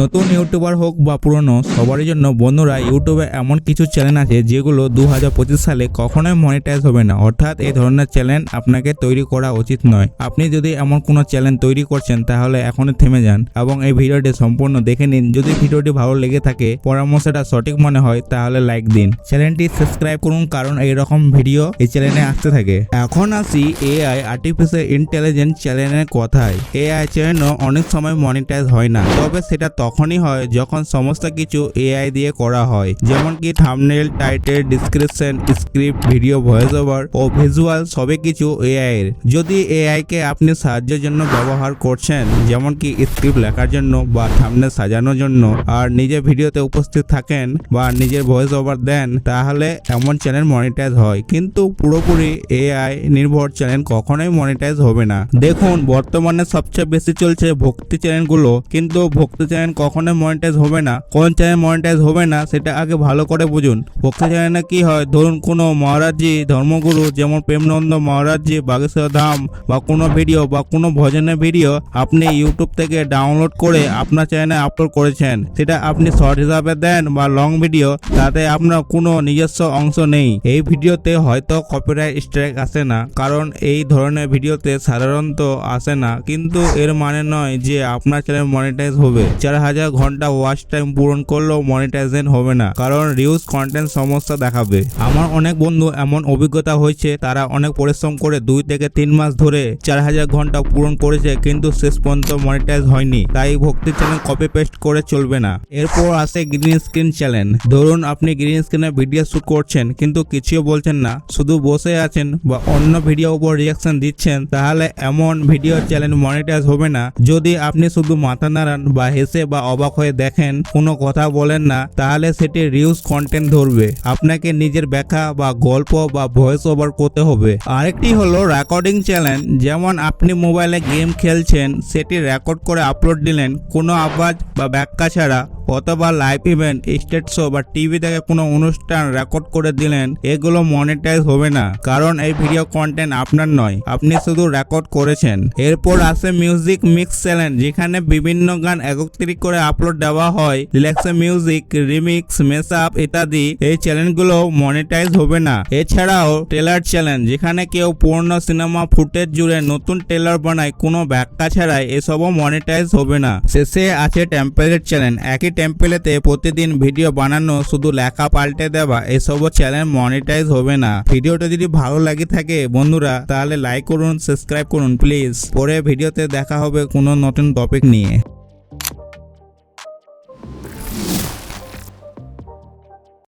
নতুন ইউটিউবার হোক বা পুরনো, সবারই জন্য বন্ধুরা ইউটিউবে এমন কিছু চ্যানেল আছে যেগুলো দু হাজার পঁচিশ সালে কখনোই মনিটাইজ হবে না। অর্থাৎ এই ধরনের চ্যানেল আপনাকে তৈরি করা উচিত নয়। আপনি যদি এমন কোনো চ্যানেল তৈরি করছেন, তাহলে এখনই থেমে যান এবং এই ভিডিওটি সম্পূর্ণ দেখে নিন। যদি ভিডিওটি ভালো লেগে থাকে, পরামর্শটা সঠিক মনে হয়, তাহলে লাইক দিন। চ্যানেলটি সাবস্ক্রাইব করুন, কারণ এই রকম ভিডিও এই চ্যানেলে আসতে থাকে। এখন আসি এআই আর্টিফিশিয়াল ইন্টেলিজেন্স চ্যানেলের কথায়। এআই চ্যানেল অনেক সময় মনিটাইজ হয় না, তবে সেটা তখনই হয় যখন সমস্ত কিছু এআই দিয়ে করা হয়। যেমন কি thumbnail title description script video voice over ও ভিজুয়াল সবই কিছু এআই এর। যদি এআই কে আপনি সাহায্যের জন্য ব্যবহার করছেন যেমন কি স্ক্রিপ্ট লেখার জন্য বা থাম্বনেল সাজানোর জন্য, আর নিজে ভিডিওতে উপস্থিত থাকেন বা নিজের ভয়েস ওভার দেন, তাহলে এমন চ্যানেল মনিটাইজ হয়। কিন্তু পুরোপুরি এআই নির্ভর চ্যানেল কখনোই মনিটাইজ হবে না। দেখুন, বর্তমানে সবচেয়ে বেশি চলছে ভক্তি চ্যানেলগুলো কিন্তু ভক্তি চ্যানেল কখনোই মনিটাইজ হবে না। কোন চ্যানেল মনিটাইজ হবে না, সেটা আগে ভালো করে বুঝুন। ভক্তি চ্যানেলে কি হয়? ধরুন কোনো মহারাজজি ধর্মগুরু, যেমন প্রেমনন্দ মহারাজজি বাগেশ্বর ধাম, বা কোনো ভিডিও বা কোনো ভজনের ভিডিও আপনি ইউটিউব থেকে ডাউনলোড করে আপনার চ্যানেলে আপলোড করেছেন। সেটা আপনি শর্ট হিসাবে দেন বা লং ভিডিও তাতে আপনার কোনো নিজস্ব অংশ নেই। এই ভিডিওতে হয়তো কপিরাইট স্ট্রাইক আসে না, কারণ এই ধরনের ভিডিওতে সাধারণত আসে না। কিন্তু এর মানে নয় যে আপনার চ্যানেল মনিটাইজ হবে। চার হাজার ঘণ্টা ওয়াচ টাইম পূরণ করলেও মনিটাইজেশন হবে না। কারণ রিউজ কন্টেন্ট সমস্যা দেখাবে। আমার অনেক বন্ধু এমন অভিজ্ঞতা হয়েছে, তারা অনেক পরিশ্রম করে দুই থেকে তিন মাস ধরে চার হাজার ঘণ্টা পূরণ করেছে, কিন্তু শেষ পর্যন্ত মনিটাইজ হয়নি। তাই ভক্তি চ্যানেল কপি পেস্ট করে চলবে না। এরপর আসে গ্রিন স্ক্রিন চ্যালেঞ্জ ধরুন আপনি গ্রিন স্ক্রিনে ভিডিও শুট করছেন, কিন্তু কিছুও বলছেন না। শুধু বসে আছেন বা অন্য ভিডিও উপর রিয়াকশন দিচ্ছেন, তাহলে এমন ভিডিও চ্যানেল মনিটাইজ হবে না। যদি আপনি শুধু মাথা নাড়ান বা হেসে বা অবাক হয়ে দেখেন কোনো কথা বলেন না, তাহলে সেটি রিউজ কন্টেন্ট ধরবে। আপনাকে নিজের ব্যাখ্যা বা গল্প বা ভয়েস ওভার করতে হবে। আরেকটি হলো রেকর্ডিং চ্যালেঞ্জ যেমন আপনি মোবাইলে গেম খেলছেন, সেটি রেকর্ড করে আপলোড দিলেন, কোনো আওয়াজ বা ব্যাখ্যা ছাড়া। অথবা লাইভ ইভেন্ট স্টেট শো বা টিভি থেকে কোনো অনুষ্ঠান রেকর্ড করে দিলেন, এগুলো মনিটাইজ হবে না। কারণ এই ভিডিও কন্টেন্ট আপনার নয়, আপনি শুধু রেকর্ড করেছেন। এরপর আসে মিউজিক মিক্স চ্যালেঞ্জ যেখানে বিভিন্ন গান একত্রিত করে আপলোড দেওয়া হয়। রিল্যাক্সে মিউজিক রিমিক্স মেস আপ ইত্যাদি, এই চ্যানেলগুলো মনিটাইজ হবে না। এছাড়াও টেলার চ্যালেঞ্জ যেখানে কেউ পুরনো সিনেমা ফুটেজ জুড়ে নতুন টেলার বানায়, কোনো ব্যাখ্যা ছাড়াই এসবও মনিটাইজ হবে না। শেষে আছে টেম্পলেট চ্যানেল একই টেম্পলেতে প্রতিদিন ভিডিও বানানো, শুধু লেখা পাল্টে দেওয়া এসব চ্যানেল মনিটাইজ হবে না। ভিডিওটা যদি ভালো লাগে থাকে বন্ধুরা, তাহলে লাইক করুন সাবস্ক্রাইব করুন প্লিজ পরে ভিডিওতে দেখা হবে কোনো নতুন টপিক নিয়ে।